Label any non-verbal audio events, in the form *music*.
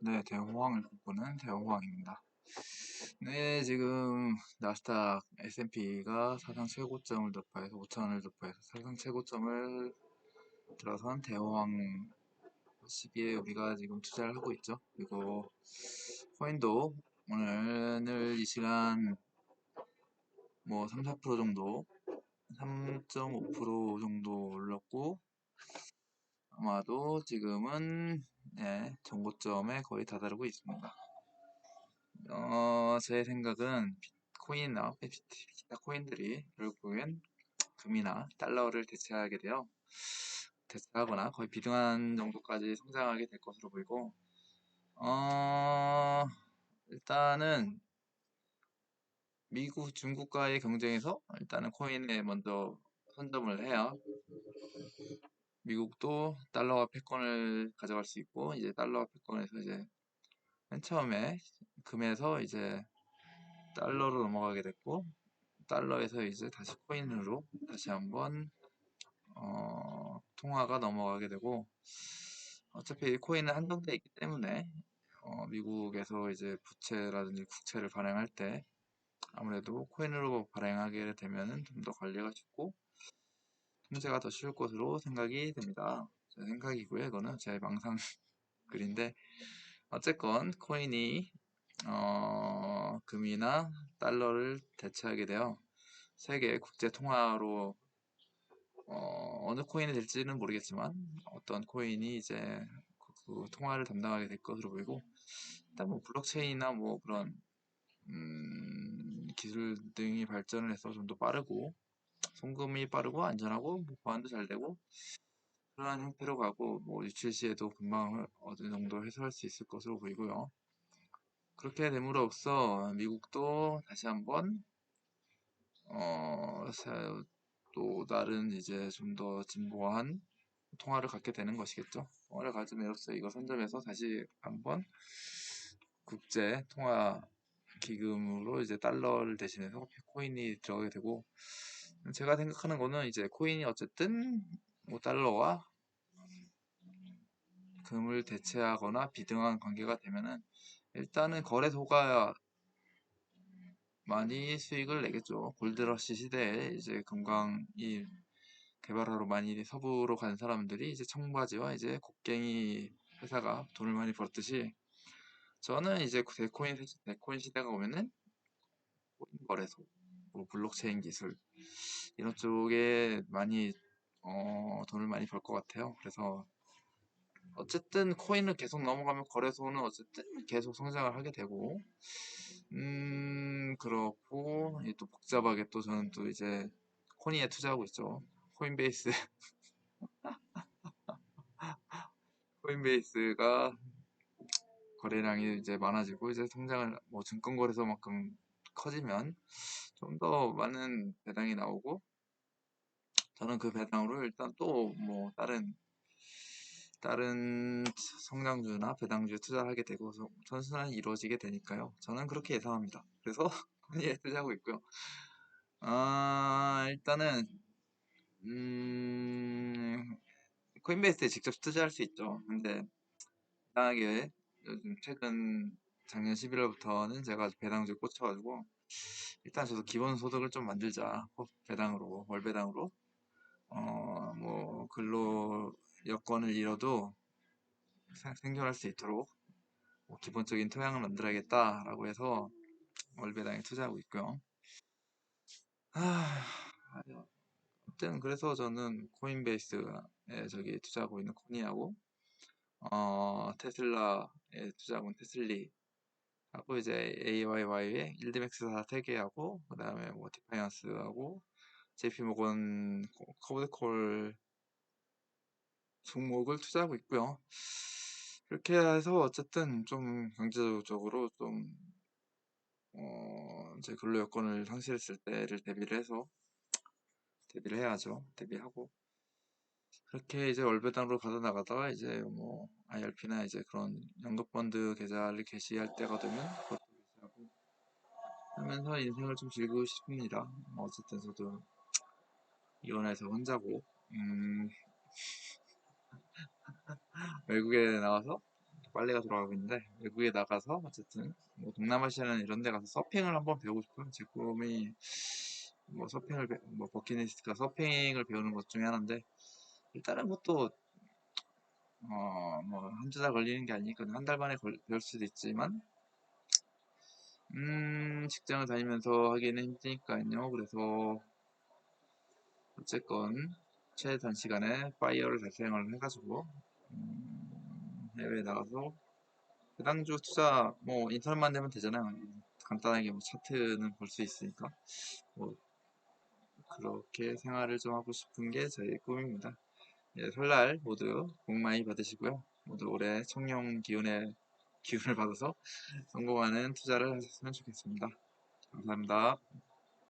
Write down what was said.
네, 대호황을 꿈꾸는 대호황입니다. 네, 지금 나스닥 S&P가 사상 최고점을 돌파해서 5천원을 돌파해서 사상 최고점을 들어선 대호황 시기에 우리가 지금 투자를 하고 있죠. 그리고 코인도 오늘 이 시간 뭐 3, 4% 정도 3.5% 정도 올랐고 아마도 지금은 네, 정고점에 거의 다다르고 있습니다. 어, 제 생각은 비트코인이나 기타 코인들이 결국엔 금이나 달러를 대체하게 되어 대체하거나 거의 비등한 정도까지 성장하게 될 것으로 보이고 어, 일단은 미국, 중국과의 경쟁에서 일단은 코인에 먼저 선점을 해야 미국도 달러와 패권을 가져갈 수 있고 이제 달러와 패권에서 이제 맨 처음에 금에서 이제 달러로 넘어가게 됐고 달러에서 이제 다시 코인으로 다시 한번 어, 통화가 넘어가게 되고 어차피 코인은 한정돼 있기 때문에 어, 미국에서 이제 부채라든지 국채를 발행할 때 아무래도 코인으로 발행하게 되면은 좀더 관리가 쉽고 통제가 더 쉬울 것으로 생각이 됩니다. 제 생각이고요. 이거는 제 망상 *laughs* 글인데 어쨌건 코인이 어, 금이나 달러를 대체하게 되어 세계 국제 통화로 어, 어느 코인이 될지는 모르겠지만 어떤 코인이 이제 그, 그 통화를 담당하게 될 것으로 보이고 일단 뭐 블록체인이나 뭐 그런 음, 기술 등이 발전을 해서 좀 더 빠르고 송금이 빠르고 안전하고 뭐 보안도 잘 되고 그러한 형태로 가고 뭐 유출 시에도 금방 어느 정도 해소할 수 있을 것으로 보이고요. 그렇게 됨으로써 미국도 다시 한번 어, 또 다른 이제 좀 더 진보한 통화를 갖게 되는 것이겠죠. 통화를 가짐으로써 이거 선점해서 다시 한번 국제 통화 기금으로 이제 달러를 대신해서 코인이 들어가게 되고 제가 생각하는 거는 이제 코인이 어쨌든 뭐 달러와 금을 대체하거나 비등한 관계가 되면은 일단은 거래소가 많이 수익을 내겠죠. 골드러시 시대에 이제 금광이 개발하러 많이 서부로 간 사람들이 이제 청바지와 이제 곡괭이 회사가 돈을 많이 벌었듯이 저는 이제 데코인, 데코인 시대가 오면은 거래소, 뭐 블록체인 기술 이런 쪽에 많이 어, 돈을 많이 벌 것 같아요. 그래서 어쨌든 코인을 계속 넘어가면 거래소는 어쨌든 계속 성장을 하게 되고 음 그렇고 또 복잡하게 또 저는 또 이제 코인에 투자하고 있죠. 코인베이스 *laughs* 코인베이스가 거래량이 이제 많아지고 이제 성장을 뭐 증권거래소만큼 커지면 좀 더 많은 배당이 나오고 저는 그 배당으로 일단 또 뭐 다른 다른 성장주나 배당주에 투자를 하게 되고 선순환이 이루어지게 되니까요. 저는 그렇게 예상합니다. 그래서 *laughs* 코인에 투자하고 있고요. 아 일단은 음 코인베이스에 직접 투자할 수 있죠. 근데 이상하게 요즘 최근 작년 11월부터는 제가 배당주에 꽂혀가지고 일단 저도 기본 소득을 좀 만들자. 배당으로 월 배당으로. 어 뭐 근로 여건을 잃어도 생존할 수 있도록 뭐 기본적인 토양을 만들어야겠다라고 해서 월 배당에 투자하고 있고요. 아, 아무튼 그래서 저는 코인베이스에 저기 투자하고 있는 코니하고 어, 테슬라에 투자하고 있는 테슬리 하고 이제 AYY에 일드맥스사 3개하고 그 다음에 뭐 디파이언스하고 JP모건 코브드콜 종목을 투자하고 있고요. 그렇게 해서 어쨌든 좀 경제적으로 좀 어, 제 근로 여건을 상실했을 때를 대비를 해서 대비를 해야죠. 대비하고 그렇게 이제 월배당으로 가다 나가다가 이제 뭐 IRP나 이제 그런 연금펀드 계좌를 개시할 때가 되면 그것도 개시하고 하면서 인생을 좀 즐기고 싶습니다. 뭐 어쨌든 저도 이혼해서 혼자고 음 *laughs* 외국에 나와서 빨래가 돌아가고 있는데 외국에 나가서 어쨌든 뭐 동남아시아나 이런 데 가서 서핑을 한번 배우고 싶어요. 제 꿈이 뭐 서핑을 배- 뭐 버킷리스트가 서핑을 배우는 것 중에 하나인데 일단은 그것도 어뭐 한두 달 걸리는 게 아니니까 한 달 만에 걸- 배울 수도 있지만 음 직장을 다니면서 하기는 힘드니까요. 그래서 어쨌건 최단 시간에 파이어를 달성을 해가지고 음, 해외에 나가서 배당주 투자 뭐 인터넷만 되면 되잖아요. 간단하게 뭐 차트는 볼 수 있으니까 뭐 그렇게 생활을 좀 하고 싶은 게 저희 꿈입니다. 예, 설날 모두 복 많이 받으시고요. 모두 올해 청룡 기운의 기운을 받아서 성공하는 투자를 하셨으면 좋겠습니다. 감사합니다.